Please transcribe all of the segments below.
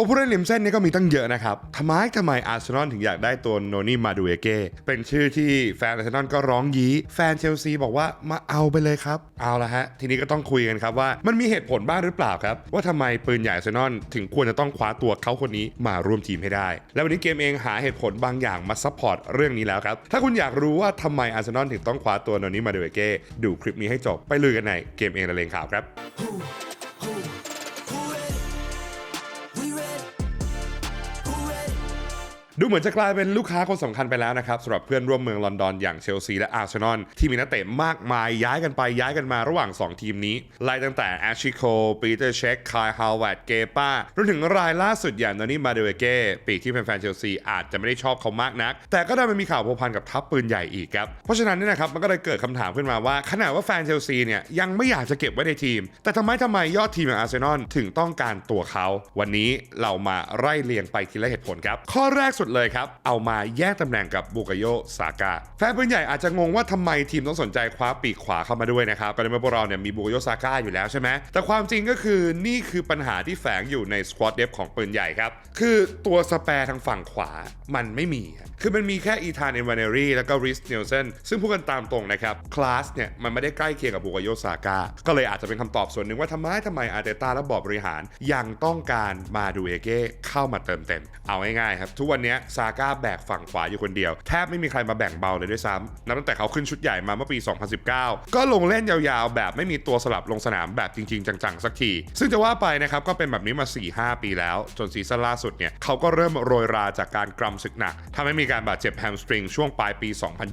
ตัวผู้เล่นริมเส้นนี่ก็มีตั้งเยอะนะครับทำไมทำไมอาร์เซนอลถึงอยากได้ตัวโนนี่มาดูเอเก้เป็นชื่อที่แฟนอาร์เซนอลก็ร้องยี้แฟนเชลซีบอกว่ามาเอาไปเลยครับ เอาละฮะ ทีนี้ก็ต้องคุยกันครับว่ามันมีเหตุผลบ้างหรือเปล่าครับ ว่าทำไมปืนใหญ่อาร์เซนอลถึงควรจะต้องคว้าตัวเขาคนนี้มาร่วมทีมให้ได้ แล้ววันนี้เกมเองหาเหตุผลบางอย่างมาซัพพอร์ตเรื่องนี้แล้วครับถ้าคุณอยากรู้ว่าทำไมอาร์เซนอลถึงต้องคว้าตัวโนนี่มาดูเอเก้ดูคลิปนี้ให้จบไปลุยกันในเกมเองละเลงข่าวครับ ดูเหมือนจะกลายเป็นลูกค้าคนสำคัญไปแล้วนะครับสำหรับเพื่อนร่วมเมืองลอนดอนอย่างเชลซีและอาร์เซนอลที่มีนักเตะมากมายย้ายกันไปย้ายกันมาระหว่าง 2 ทีมนี้ไล่ตั้งแต่แอชชิโคปีเตอร์เช็คคายฮาวเวิร์ดเกป้ารวมถึงรายล่าสุดอย่างนอนี่มาเดเวเก้ปีกที่แฟนๆเชลซีอาจจะไม่ได้ชอบเขามากนัก แต่ก็ได้มันมีข่าวพัวพันกับทัพปืนใหญ่อีกครับเพราะฉะนั้นเนี่ยนะครับมันก็เลยเกิดคำถามขึ้นมาว่า ขนาดว่าแฟนเชลซีเนี่ยยังไม่อยากจะเก็บไว้ในทีม แต่ทำไมทำไมยอดทีมอย่างอาร์เซนอลถึงต้องการตัวเขา วันนี้เรามาไล่เรียงไปทีละเหตุผลครับข้อแรกสุดเลยครับ เอามาแยกตำแหน่งกับบุกโยซาก้าแฟนปืนใหญ่อาจจะงงว่าทำไมทีมต้องสนใจคว้าปีกขวาเข้ามาด้วยนะครับก็ในเมื่อพวกเราเนี่ยมีบุกโยซาก้าอยู่แล้วใช่ไหมแต่ความจริงก็คือนี่คือปัญหาที่แฝงอยู่ในสควอตเดฟของปืนใหญ่ครับ คือตัวสแปร์ทางฝั่งขวามันไม่มี คือมันมีแค่อีธานเอนวานเนรีแล้วก็ริสเนลเซนซึ่งพูดกันตามตรงนะครับคลาสเนี่ยมันไม่ได้ใกล้เคียงกับบุกโยซาก้าก็เลยอาจจะเป็นคำตอบส่วนหนึ่งว่าทำไมทำไมอาร์เตต้าและบอร์บริหารยังต้องการมาดูเอเก้เข้ามาเติมเต็ม เอาง่ายๆครับ ทุกวันนี้ซาก้าแบกฝั่งขวาอยู่คนเดียว แทบไม่มีใครมาแบ่งเบาเลยด้วยซ้ำนับตั้งแต่เขาขึ้นชุดใหญ่มาเมื่อปี 2019 ก็ลงเล่นยาวๆ แบบไม่มีตัวสลับลงสนามแบบจริง ๆ จังๆ สักที ซึ่งจะว่าไปนะครับก็เป็นแบบนี้มา 4-5 ปีแล้ว จนซีซั่นล่าสุดเนี่ยเขาก็เริ่มโรยราจากการกรำศึกหนักทำให้มีการบาดเจ็บแฮมสตริงช่วงปลายปี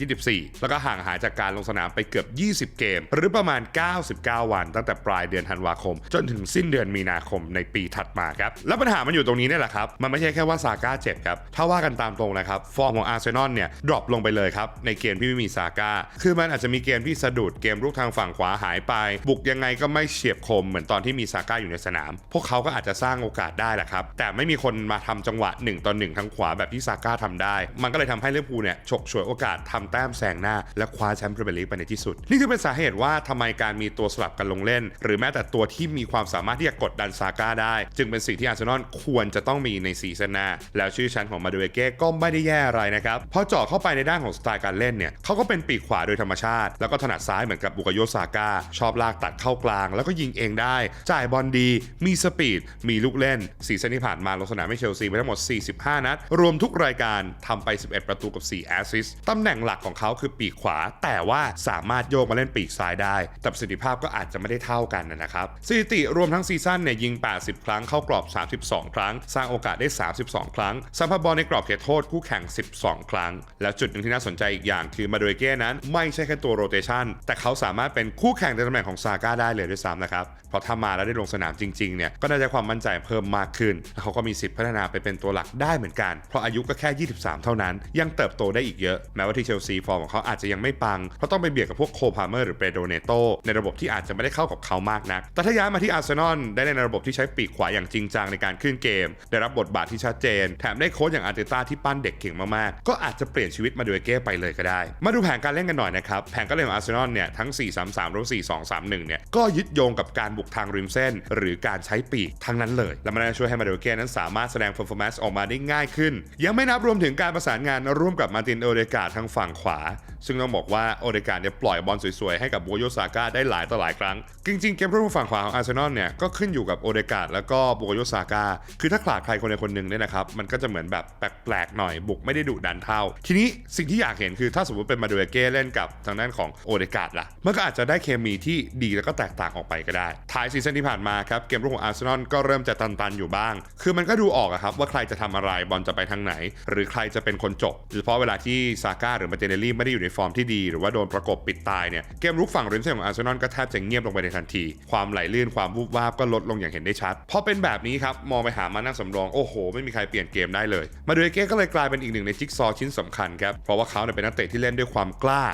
2024 แล้วก็ห่างหายจากการลงสนามไปเกือบ 20 เกม หรือประมาณ 99 วัน ตั้งแต่ปลายเดือนธันวาคม จนถึงสิ้นเดือนมีนาคมในปีถัดมาครับ แล้วปัญหามันอยู่ตรงนี้เนี่ยแหละครับ มันไม่ใช่แค่ว่าซาก้าเจ็บครับ ถ้าว่าากันตามตรงนะครับ ฟอร์มของอาร์เซนอลเนี่ยดรอปลงไปเลยครับ ในเกมที่ไม่มีซาก้า คือมันอาจจะมีเกมที่สะดุดเกมรุกทางฝั่งขวาหายไป บุกยังไงก็ไม่เฉียบคมเหมือนตอนที่มีซาก้าอยู่ในสนาม พวกเขาก็อาจจะสร้างโอกาสได้แหละครับ แต่ไม่มีคนมาทำจังหวะ1ต่อ1ทางขวาแบบที่ซาก้าทำได้ มันก็เลยทำให้ลิเวอร์พูลเนี่ยฉกฉวยโอกาสทำแต้มแซงหน้า และคว้าแชมป์พรีเมียร์ลีกไปในที่สุด นี่คือเป็นสาเหตุว่าทำไมการมีตัวสลับกันลงเล่น หรือแม้แต่ตัวที่มีความสามารถที่จะกดดันซาก้าได้ จึงเป็นสิ่งที่อาร์เซนอลควรจะต้องมีในซีซั่นหน้าแล้วชื่อชั้นของมาดูเอเก้ก็ไม่ได้แย่อะไรนะครับพอเจาะเข้าไปในด้านของสไตล์การเล่นเนี่ยเขาก็เป็นปีกขวาโดยธรรมชาติ แล้วก็ถนัดซ้ายเหมือนกับบุกโยซาก้าชอบลากตัดเข้ากลาง แล้วก็ยิงเองได้ จ่ายบอลดี มีสปีด มีลูกเล่นซีซันที่ผ่านมาลงสนามให้เชลซีไปทั้งหมด 45 นัด รวมทุกรายการทำไป 11 ประตูกับ 4 แอสซิสต์ตำแหน่งหลักของเขาคือปีกขวา แต่ว่าสามารถโยกมาเล่นปีกซ้ายได้ แต่ประสิทธิภาพก็อาจจะไม่ได้เท่ากันนะครับสถิติรวมทั้งซีซั่นเนี่ยยิง 80 ครั้งเข้ากรอบ 32 ครั้ง สร้างโอกาสได้ 32 ครั้งสัมผัสบอลในกรอบเขตโทษคู่แข่ง 12 ครั้ง แล้วจุดหนึ่งที่น่าสนใจอีกอย่างคือมาโดยเก้นั้น ไม่ใช่แค่ตัวโรเตชันแต่เขาสามารถเป็นคู่แข่งในตำแหน่งของซาก้าได้เลยด้วยซ้ำนะครับ ราะถ้ามาแล้วได้ลงสนามจริงๆเนี่ยก็น่าจะความมั่นใจเพิ่มมากขึ้นและเขาก็มีสิทธิ์พัฒนาไปเป็นตัวหลักได้เหมือนกัน เพราะอายุก็แค่ 23 เท่านั้น ยังเติบโตได้อีกเยอะแม้ว่าที่เชลซีฟอร์มของเขาอาจจะยังไม่ปังเพราะต้องไปเบียดกับพวกโคพาเมอร์หรือเปโดเนโตในระบบที่อาจจะไม่ได้เข้ากับเขามากนัก แต่ถ้าย้ายมาที่อาร์เซนอลได้ในระบบที่ใช้ปีกขวาอย่างจริงจังในการขึ้นเกม ได้รับบทบาทที่ชัดเจน แถมได้โค้ชอย่างอาร์เตต้าที่ปั้นเด็กเก่งมากๆ ก็อาจจะเปลี่ยนชีวิตมาดูเอเก้ไปเลยก็ได้ มาดูแผนการเล่นกันหน่อยนะครับแผนการเล่นของอาร์เซนอลเนี่ยทั้ง 4-3-3หรือ4-2-3-1เนี่ยก็ยึดโยงกับการบุกทางริมเส้น หรือการใช้ปีกทั้งนั้นเลย และมันจะช่วยให้มาเดูเอเก้นั้นสามารถแสดง performance ออกมาได้ง่ายขึ้น ยังไม่นับรวมถึงการประสานงานร่วมกับมาตินโอเดกาทางฝั่งขวา ซึ่งต้องบอกว่าโอเดกาเนี่ยปล่อยบอลสวยๆให้กับโบโยซาก้าได้หลายต่อหลายครั้ง จริงๆเกมรุ่งฝั่งขวาของอาร์เซนอลเนี่ยก็ขึ้นอยู่กับโอเดกาแล้วก็โบโยซาก้าคือถ้าขาดใครคนใดคนหนึ่งเนี่ยนะครับมันก็จะเหมือนแบบแปลกๆหน่อยบุกไม่ได้ดุดันเท่า ทีนี้สิ่งที่อยากเห็นคือถ้าสมมติเป็นมาดูเเก้เล่นกับทางด้านของโอเดกาล่ะมันก็อาจจะได้เคมีที่ดีแล้วก็แตกต่างออกไปก็ได้ท้ายซีซั่นที่ผ่านมาครับเกมรุ่งของอาร์เซนอลก็เริ่มจะตันๆอยู่บ้าง คือมันก็ดูออกครับว่าใครจะทำอะไรบอลจะไปทางไหน หรือใครจะเป็นคนจบโดยเฉพาะเวลาที่ซาก้าหรือมาเตเนลลี่ไม่ได้อยู่ในฟอร์มที่ดี หรือว่าโดนประกบปิดตายเนี่ยเกมรุกฝั่งริมเส้นของอาร์เซนอลก็แทบจะเงียบลงไปในทันที ความไหลลื่นความวูบวาบก็ลดลงอย่างเห็นได้ชัดพอเป็นแบบนี้ครับมองไปหามานั่งสำรองโอ้โห ไม่มีใครเปลี่ยนเกมได้เลย มาดูเอเก้ก็เลยกลายเป็นอีกหนึ่งในจิ๊กซอว์ชิ้นสำคัญครับเพราะว่าเขาเนี่ยเป็นนักเตะที่เล่นด้วยความกล้า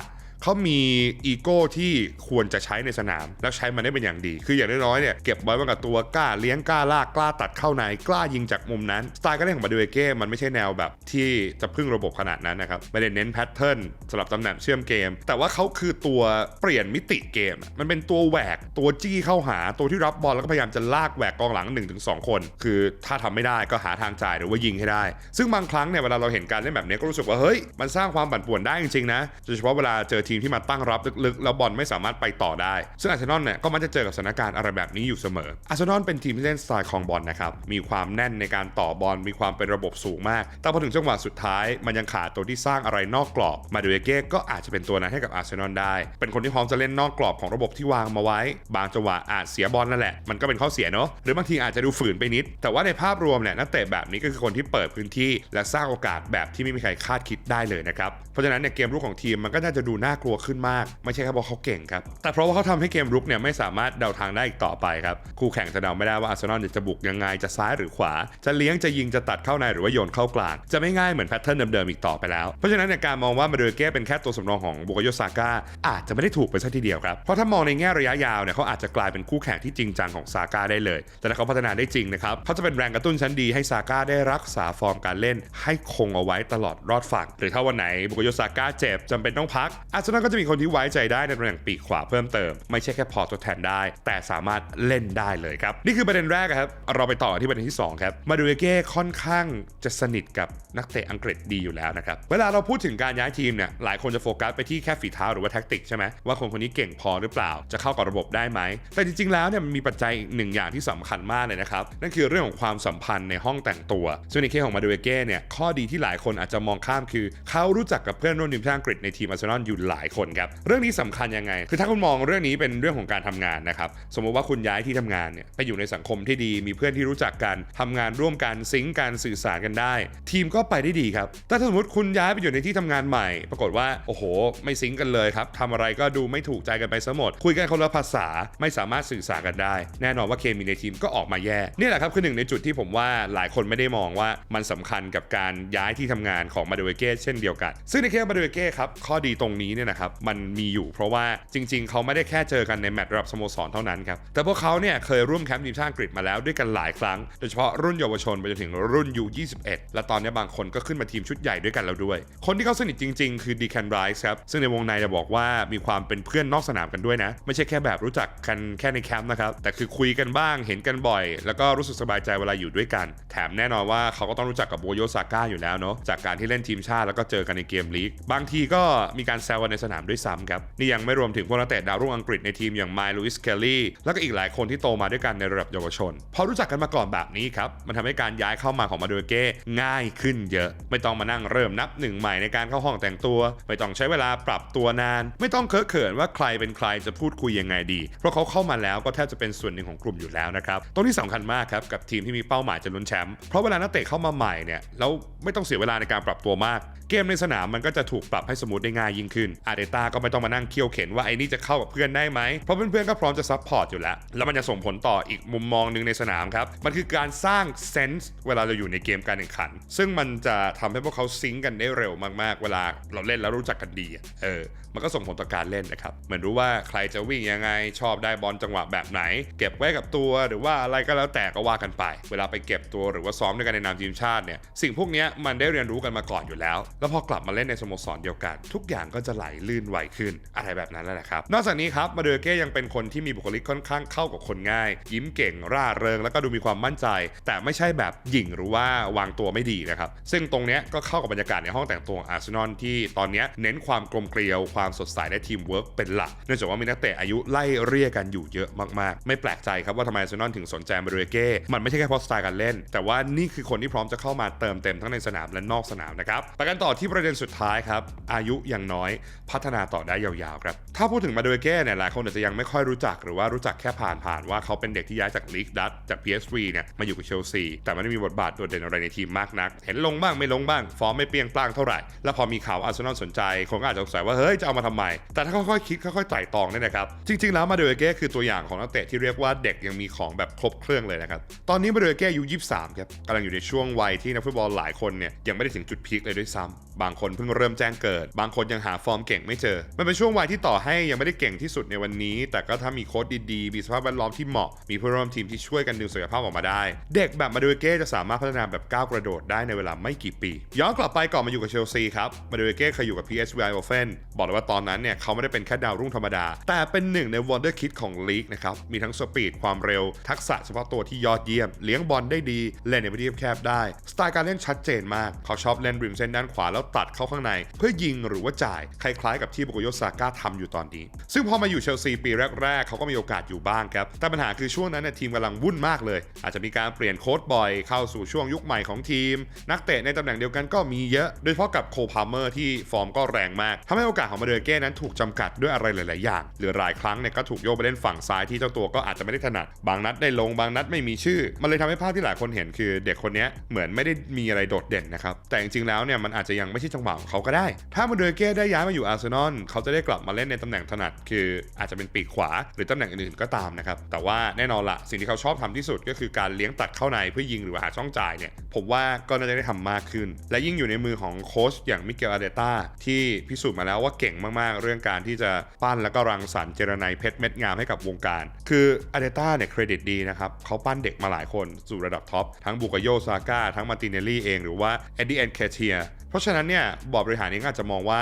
เขามีอีโก้ที่ควรจะใช้ในสนาม แล้วใช้มันได้เป็นอย่างดี คืออย่างน้อยๆเนี่ยเก็บไว้ไว้กับตัวกล้าเลี้ยงกล้าลากกล้าตัดเข้าในกล้ายิงจากมุมนั้นสไตล์การเล่นของมาดูเอเก้มันไม่ใช่แนวแบบที่จะพึ่งระบบขนาดนั้นนะครับไม่ได้เน้นแพทเทิร์นสำหรับตำแหน่งเชื่อมเกม แต่ว่าเขาคือตัวเปลี่ยนมิติเกม มันเป็นตัวแหวกตัวจี้เข้าหาตัวที่รับบอลแล้วก็พยายามจะลากแหวกกองหลัง 1-2 คน คือถ้าทำไม่ได้ก็หาทางจ่ายหรือว่ายิงให้ได้ ซึ่งบางครั้งเนี่ยเวลาเราเห็นการเล่นแบบนี้ก็รู้สึกว่าเฮ้ยมันสร้างความปั่นป่วนได้จริงๆนะโดยเฉพาะเวลาเจอทีมที่มาตั้งรับลึกๆ แล้วบอลไม่สามารถไปต่อได้ ซึ่งอาร์เซนอลเนี่ยก็มักจะเจอกับสถานการณ์อะไรแบบนี้อยู่เสมอ อาร์เซนอลเป็นทีมที่เล่นสไตล์ครองบอลนะครับ มีความแน่นในการต่อบอล มีความเป็นระบบสูงมาก แต่พอถึงจังหวะสุดท้าย มันยังขาดตัวที่สร้างอะไรนอกกรอบ มาดูเอเก้ก็อาจจะเป็นตัวนั้นให้กับอาร์เซนอลได้ เป็นคนที่พร้อมจะเล่นนอกกรอบของระบบที่วางมาไว้ บางจังหวะอาจเสียบอลนั่นแหละ มันก็เป็นข้อเสียเนาะ หรือบางทีอาจจะดูฝืนไปนิด แต่ว่าในภาพรวมเนี่ยนักเตะแบบนี้ก็คือคนที่เปิดพื้นที่ และสร้างโอกาสแบบที่ไม่มีใครคาดคิดได้เลยนะครับ เพราะฉะนั้นเนี่ยเกมรุกของทีมมันก็น่าจะดูน่ากลัวขึ้นมาก ไม่ใช่แค่เพราะเขาเก่งครับ แต่เพราะว่าเขาทำให้เกมรุกเนี่ยไม่สามารถเดาทางได้อีกต่อไปครับ คู่แข่งจะเดาไม่ได้ว่าอาร์เซนอลจะบุกยังไงจะซ้ายหรือขวา จะเลี้ยงจะยิงจะตัดเข้าในหรือว่าโยนเข้ากลาง จะไม่ง่ายเหมือนแพทเทิร์นเดิมๆอีกต่อไปแล้ว เพราะฉะนั้นเนี่ยการมองว่ามาดูเก้เป็นแค่ตัวสำรองของบุกโยซาก้าอาจจะไม่ได้ถูกไปซะทีเดียวครับ เพราะถ้ามองในแง่ระยะยาวเนี่ยเขาอาจจะกลายเป็นคู่แข่งที่จริงจังของซาก้าได้เลย แต่ถ้าเขาพัฒนาได้จริงนะครับเขาจะเป็นแรงกระตุ้นชั้นดีให้ซาก้าได้รักษาฟอร์มการเล่น ให้คงเอาไว้ตลอดรอดฝั่งหรือถ้าวันไหนบุกโยซาก้าเจ็บจำเป็นต้องพักอาร์เซนอลก็จะมีคนที่ไว้ใจได้ในตำแหน่งปีกขวาเพิ่มเติม ไม่ใช่แค่พอทดแทนได้ แต่สามารถเล่นได้เลยครับ นี่คือประเด็นแรกครับ เราไปต่อที่ประเด็นที่ 2 ครับมาดูเอเก้ค่อนข้างจะสนิทกับนักเตะอังกฤษดีอยู่แล้วนะครับเวลาเราพูดถึงการย้ายทีมเนี่ยหลายคนจะโฟกัสไปที่แค่ฝีเท้าหรือว่าแท็กติกใช่ไหมว่าคนคนนี้เก่งพอหรือเปล่าจะเข้ากับระบบได้ไหมแต่จริงๆแล้วเนี่ยมันมีปัจจัยอีกหนึ่งอย่างที่สำคัญมากเลยนะครับนั่นคือเรื่องของความสัมพันธ์ในห้องแต่งตัว ซึ่งในเคสของมาดูเอเก้เนี่ยข้อดีที่หลายคนอาจจะมองข้ามคือ เขารู้จักกับเพื่อนร่วมทีมชาติอังกฤษในทีมอาร์เซนอลอยู่หลายคนครับเรื่องนี้สำคัญยังไง คือถ้าคุณมองเรื่องนี้เป็นเรื่องของการทำงานนะครับสมมติว่าคุณย้ายที่ทำงานเนี่ยไปอยู่ในสังคมที่ดีมีเพื่อนที่รู้จักกันทำงานร่วมกันซิงค์การสื่อสารกันได้ ทีมก็ไปได้ดีครับแต่ถ้าสมมติคุณย้ายไปอยู่ในที่ทำงานใหม่ ปรากฏว่าโอ้โห ไม่ซิงค์กันเลยครับทำอะไรก็ดูไม่ถูกใจกันไปซะหมด คุยกันคนละภาษาไม่สามารถสื่อสารกันได้ แน่นอนว่าเคมีในทีมก็ออกมาแย่นี่แหละครับคือหนึ่งในจุดที่ผมว่าหลายคนไม่ได้มองว่ามันสำคัญกับการย้ายที่ทำงานของมาดูเอเก้เช่นเดียวกัน ซึ่งในเคสมาดูเอเก้ครับข้อดีตรงนี้เนี่ยนะครับมันมีอยู่เพราะว่าจริง ๆ เขาไม่ได้แค่เจอกันในแมตช์ระดับสโมสรเท่านั้นครับ แต่พวกเขาเนี่ยเคยร่วมแคมป์ทีมชาติอังกฤษมาแล้วด้วยกันหลายครั้ง โดยเฉพาะรุ่นเยาวชนไปจนถึงรุ่นยู21และตอนนี้บางคนก็ขึ้นมาทีมชุดใหญ่ด้วยกันแล้วด้วย คนที่เขาสนิทจริง ๆ คือดีแคนไรส์ครับซึ่งในวงในจะบอกว่ามีความเป็นเพื่อนนอกสนามกันด้วยนะ ไม่ใช่แค่แบบรู้จักกันแค่ในแคมป์นะครับแต่คือคุยกันบ้างเห็นกันบ่อย แล้วก็รู้สึกสบายใจเวลาอยู่ด้วยกัน แถมแน่นอนว่าเขาก็ต้องรู้จักกับโบโยซาก้าอยู่แล้วเนาะจากการที่เล่นทีมชาติแล้วก็เจอกันในเกมลีกบางทีก็มีการแซวกันในสนามด้วยซ้ำครับ นี่ยังไม่รวมถึงพวกนักเตะดาวรุ่งอังกฤษในทีมอย่างไมล์ลูอิสเคลลี่แล้วก็อีกหลายคนที่โตมาด้วยกันในระดับเยาวชน พอรู้จักกันมาก่อนแบบนี้ครับ มันทำให้การย้ายเข้ามาของมาดูเก้ง่ายขึ้นเยอะ ไม่ต้องมานั่งเริ่มนับหนึ่งใหม่ในการเข้าห้องแต่งตัว ไม่ต้องใช้เวลาปรับตัวนาน ไม่ต้องเคอะเขินว่าใครเป็นใครจะพูดคุยยังไงดี เพราะเขาเข้ามาแล้วก็แทบจะเป็นส่วนหนึ่งของกลุ่มอยู่แล้วนะครับตรงที่สำคัญมากครับกับทีมที่มีเป้าหมายจะลุ้นแชมป์เพราะเวลานักเตะเข้ามาใหม่เนี่ยแล้วไม่ต้องเสียเวลาในการปรับตัวมาก เกมในสนามมันก็จะถูกปรับให้สมูทได้ง่ายยิ่งขึ้นอาร์เตต้าก็ไม่ต้องมานั่งเคี่ยวเข็นว่าไอ้นี่จะเข้ากับเพื่อนได้ไหมเพราะเพื่อนๆก็พร้อมจะซัพพอร์ตอยู่แล้ว แล้วมันจะส่งผลต่ออีกมุมมองหนึ่งในสนามครับ มันคือการสร้างเซนส์เวลาเราอยู่ในเกมการแข่งขัน ซึ่งมันจะทำให้พวกเขาซิงก์กันได้เร็วมากๆ เวลาเราเล่นแล้วรู้จักกันดี เออ มันก็ส่งผลต่อการเล่นนะครับ เหมือนรู้ว่าใครจะวิ่งยังไง ชอบได้บอลจังหวะแบบไหน เก็บไว้กับตัวหรือว่าอะไรก็แล้วแต่ก็ว่ากันไป เวลาไปเก็บตัวหรือว่าซ้อมด้วยกันในนามทีมชาติเนี่ย สิ่งพวกนี้มันได้เรียนรู้กันมาก่อนอยู่แล้ว แล้วพอกลับมาเล่นในสโมสรเดียวกัน ทุกอย่างก็จะไหลลื่นไหวขึ้น อะไรแบบนั้นแหละครับ นอกจากนี้ครับมาเดอเก้ยังเป็นคนที่มีบุคลิกค่อนข้างเข้ากับคนง่าย ยิ้มเก่งร่าเริง แล้วก็ดูมีความมั่นใจ แต่ไม่ใช่แบบหยิ่งหรือว่าวางตัวไม่ดีนะครับ ซึ่งตรงเนี้ยก็เข้ากับบรรยากาศในห้องแต่งตัวของอาร์เซนอลที่ตอนเนี้ยเน้นความกลมเกลียวความสดใสและทีมเวิร์กเป็นหลักเนื่องจากว่ามีนักเตะอายุไล่เรียกกันอยู่เยอะมากๆ ไม่แปลกใจครับว่าทำไมอาร์เซนอลถึงสนใจมาเดอเก้มันไม่ใช่แค่เพราะสไตล์การเล่น แต่ว่านี่คือคนที่พร้อมจะเข้ามาเติมเต็มทั้งในสนามและนอกสนามนะครับไปกันต่อที่ประเด็นสุดท้ายครับอายุยังน้อยพัฒนาต่อได้ยาวๆครับ ถ้าพูดถึงมาเดเก้เนี่ยหลายคนอาจจะยังไม่ค่อยรู้จักหรือว่ารู้จักแค่ผ่านๆว่าเขาเป็นเด็กที่ย้ายจากลีกดัตจาก PSV เนี่ยมาอยู่กับเชลซีแต่ไม่ได้มีบทบาทโดดเด่นอะไรในทีมมากนัก เห็นลงบ้างไม่ลงบ้างฟอร์มไม่เปียงปร้างเท่าไหร่ แล้วพอมีข่าวอาร์เซนอลสนใจคนก็อาจจะสงสัยว่าเฮ้ยจะเอามาทำไม แต่ถ้าค่อยๆคิดค่อยๆไตร่ตรองเนี่ยนะครับจริงๆแล้วมาเดเก้คือตัวอย่างของนักเตะที่เรียกว่าเด็กยังมีของแบบครบเครื่องเลยนะครับตอนนี้มาเดเก้อายุ23ครับกำลังอยู่ในช่วงวัยที่นักฟุตบอลหลายคนเนี่ยยังไม่ได้ถึงจุดพีคเลยด้วยซ้ำบางคนเพิ่งเริ่มแจ้งเกิด บางคนยังหาฟอร์มเก่งไม่เจอ มันเป็นช่วงวัยที่ต่อให้ยังไม่ได้เก่งที่สุดในวันนี้ แต่ก็ถ้ามีโค้ชดีๆ มีสภาพแวดล้อมที่เหมาะ มีเพื่อนร่วมทีมที่ช่วยกันดึงศักยภาพออกมาได้ เด็กแบบมาดูเก้จะสามารถพัฒนาแบบก้าวกระโดดได้ในเวลาไม่กี่ปี ย้อนกลับไปก่อนมาอยู่กับเชลซีครับ มาดูเก้เคยอยู่กับ PSV Eindhoven บอกเลยว่าตอนนั้นเนี่ยเขาไม่ได้เป็นแค่ดาวรุ่งธรรมดา แต่เป็นหนึ่งใน Wonder Kid ของลีกนะครับ มีทั้งสปีดความเร็ว ทักษะเฉพาะตัวที่ยอดเยี่ยม เลี้ยงบอลได้ดี เล่นในพื้นที่แคบได้ สไตล์การเล่นชัดเจนมาก เขาชอบเล่นริมเส้นด้านขวาแล้วตัดเข้าข้างใน เพื่อยิงหรือว่าจ่ายคล้ายๆกับที่บุกโยซาก้าทำอยู่ตอนนี้ ซึ่งพอมาอยู่เชลซีปีแรก ๆ เขาก็มีโอกาสอยู่บ้างครับ แต่ปัญหาคือช่วงนั้นเนี่ยทีมกำลังวุ่นมากเลย อาจจะมีการเปลี่ยนโค้ชบ่อยเข้าสู่ช่วงยุคใหม่ของทีม นักเตะในตำแหน่งเดียวกันก็มีเยอะ โดยเฉพาะกับโคพาเมอร์ที่ฟอร์มก็แรงมากทำให้โอกาสของมาเดเก้นั้นถูกจำกัดด้วยอะไรหลายๆอย่างหรือหลายครั้งเนี่ยก็ถูกโยกไปเล่นฝั่งซ้ายที่เจ้าตัวก็อาจจะไม่ได้ถนัดบางนัดได้ลงบางนัดไม่มีชื่อ มันเลยทำให้ภาพที่หลายคนเห็นคือเด็กคนนี้เหมือนไม่ได้มีอะไรโดดเด่นนะครับแต่จริงๆแล้วเนี่ยมันอาจจะยังไม่ใช่จังหวะของเขาก็ได้ ถ้ามาเดเก้ได้ย้ายมาอยู่อาร์เซนอลเขาจะได้กลับมาเล่นในตำแหน่งถนัด คืออาจจะเป็นปีกขวาหรือตำแหน่งอื่นๆก็ตามนะครับ แต่ว่าแน่นอนละสิ่งที่เขาชอบทำที่สุดก็คือการเลี้ยงตัดเข้าในเพื่อยิงหรือาหาช่องจ่ายเนี่ยผมว่าก็น่าจะได้ทำมากขึ้น และยิ่งอยู่ในมือของโค้ชอย่างมิเกลอาเดต้าที่พิสูจน์มาแล้วว่าเก่งมากๆ เรื่องการที่จะปั้นแล้วก็รังสรรค์เจรไนเพชรเม็ดงามให้กับวงการ คืออาเดต้าเนี่ยเครดิตดีนะครับเขาปั้นเด็กมาหลายคนสู่ระดับท็อปทั้งบุกโยซาก้าทั้งมาร์ติเนลลี่เองหรือว่าเอ็ดดี้แอนเคเทีย เพราะฉะนั้นเนี่ยบอร์ดบริหารเองก็อาจจะมองว่า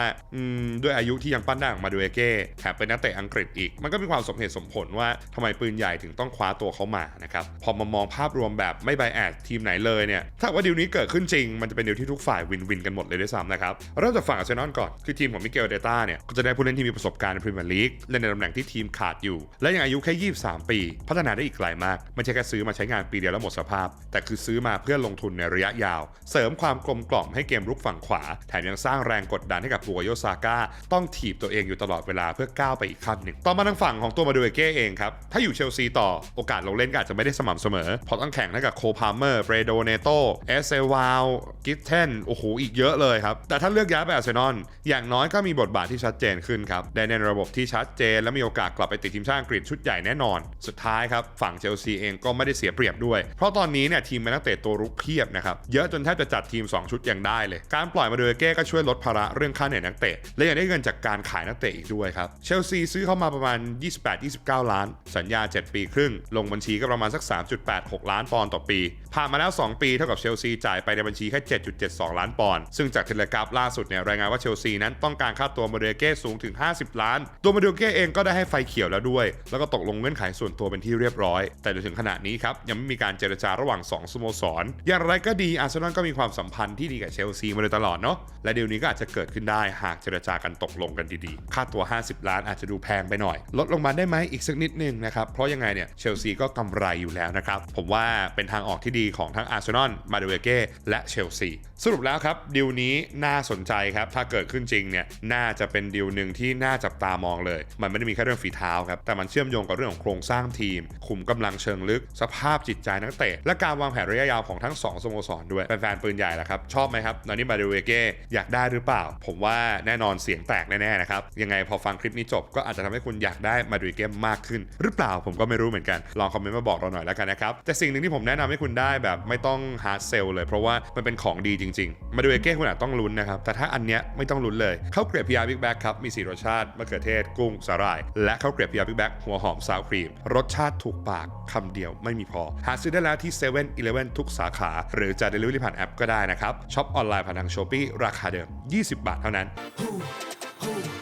ด้วยอายุที่ยังปั้นได้ของมาดูเอเก้แถมเป็นนักเตะอังกฤษอีก มันก็มีความสมเหตุสมผลว่าทำไมปืนใหญ่ถึงต้องคว้าตัวเขามานะครับพอมามองภาพรวมแบบไม่ไบแอดทีมไหนเลยเนี่ยถ้าว่าดีลนี้เกิดขึ้นจริง มันจะเป็นดีลที่ทุกฝ่ายวินวินกันหมดเลยด้วยซ้ำนะครับเริ่มจากฝั่งอาร์เซนอลก่อนคือทีมของมิเกลเดต้าเนี่ยก็จะได้ผู้เล่นที่มีประสบการณ์ในพรีเมียร์ลีกเล่นในตำแหน่งที่ทีมขาดอยู่ และยังอายุแค่ 23 ปี พัฒนาได้อีกไกลมากไม่ใช่แค่ซื้อมาใช้งานปีเดียวแล้วหมดสภาพ แต่คือซื้อมาเพื่อลงทุนในระยะยาว เสริมความกลมกล่อมให้เกมรุกฝั่งขวา แถมยังสร้างแรงกดดันให้กับบัวโยซาก้าต้องถีบตัวเองอยู่ตลอดเวลาเพื่อก้าวไปอีกขั้นหนึ่งต่อมาทางฝั่งของตัวมาดูเอเก้เองครับถ้าอยู่เชลซีต่อโอกาสลงเล่นก็อาจจะไม่ได้สม่ำเสมอเพราะต้องแข่งทั้กับโคพาเมอร์เบรโดเนโตเอสเซวาลกิทเทนโอ้โหอีกเยอะเลยครับ แต่ถ้าเลือกย้ายไปอาร์เซนอลอย่างน้อยก็มีบทบาทที่ชัดเจนขึ้นครับได้ในระบบที่ชัดเจน และมีโอกาสกลับไปติดทีมชาติอังกฤษชุดใหญ่แน่นอน สุดท้ายครับ ฝั่งเชลซีเองก็ไม่ได้เสียเปรียบด้วย เพราะตอนนี้เนี่ยทีมมีนักเตะตัวรุกเพียบนะครับ เยอะจนแทบจะจัดทีม 2 ชุดยังได้เลย การปล่อยมาโดูเก้ก็ช่วยลดภาระเรื่องค่าเหนื่อยนักเตะ และยังได้เงินจากการขายนักเตะอีกด้วยครับ เชลซีซื้อเข้ามาประมาณ 28-29 ล้าน สัญญา 7 ปีครึ่ง ลงบัญชีก็ประมาณสัก 3.86 ล้านปอนด์ต่อปี ผ่านมาแล้ว 2 ปีเท่ากับเชลซีจ่ายไปในบัญชีแค่ 7.72 ล้านปอนด์ ซึ่งจากเทเลกราฟล่าสุดเนี่ยรายงานว่าเชลซีนั้นต้องการค่าตัวมาดูเอเก้สูงถึง 50 ล้าน ตัวมาดูเอเก้เองก็ได้ให้ไฟเขียวแล้วด้วย แล้วก็ตกลงเงื่อนไขส่วนตัวเป็นที่เรียบร้อย แต่จนถึงขณะนี้ครับยังไม่มีการเจรจาระหว่างสองสโมสร อย่างไรก็ดีอาร์เซนอลก็มีความสัมพันธ์ที่ดีกับเชลซีมาโดยตลอดเนาะและเดีลนี้ก็อาจจะเกิดขึ้นได้หากเจรจากันตกลงกันดีๆ ค่าตัว 50 ล้านอาจจะดูแพงไปหน่อย ลดลงมาได้ไหมอีกสักนิดนึงนะครับ เพราะยังไงเนี่ยเชลซีก็กำไรอยู่แล้วนะครับ ผมว่าเป็นทางออกที่ดีของทั้งอาร์เซนอลมาดูเอเก้และเชลซี สรุปแล้วครับดีลนี้น่าสนใจครับ ถ้าเกิดขึ้นจริงเนี่ยน่าจะเป็นดีลหนึ่งที่น่าจับตามองเลย มันไม่ได้มีแค่เรื่องฝีเท้าครับ แต่มันเชื่อมโยงกับเรื่องของโครงสร้างทีมคุมกำลังเชิงลึก สภาพจิตใจนักเตะ และการวางแผนระยะยาวของทั้งสองสโมสรด้วยแฟนๆปืนใหญ่ละครับ ชอบไหมครับนอนนี่มาดูเอเก้อยากได้หรือเปล่า ผมว่าแน่นอนเสียงแตกแน่ๆนะครับยังไงพอฟังคลิปนี้จบก็อาจจะทำให้คุณอยากได้มาดูเกมมากขึ้น หรือเปล่าผมก็ไม่รู้เหมือนกันลองคอมเมนต์มาบอกเราหน่อยแล้วกันนะครับแต่สิ่งหนึ่งที่ผมแนะนำให้คุณได้แบบไม่ต้องฮาร์ดเซลเลย เพราะว่ามันเป็นของดีจริงๆ มาดูเอเก้คุณอาจต้องลุ้นนะครับ แต่ถ้าอันเนี้ยไม่ต้องลุ้นเลยข้าวเกรียบพิยาบิ๊กแบ็กครับ มีสีรสชาติมะเขือเทศกุ้งสาหร่าย และข้าวเกรียบพิยาบิ๊กแบ็กหัวหอมซาวครีม รสชาติถูกปากคำเดียวไม่มีพอ หาซื้อได้แล้วที่7 e เ e ่ e อทุกสาขา หรือจะเดลิเวอรี่ผ่านแอปก็ได้นะครับช็อปออนไลน์ผ่านทางช้อปปี้ราคาเดิม 20 บาทเท่านั้น Who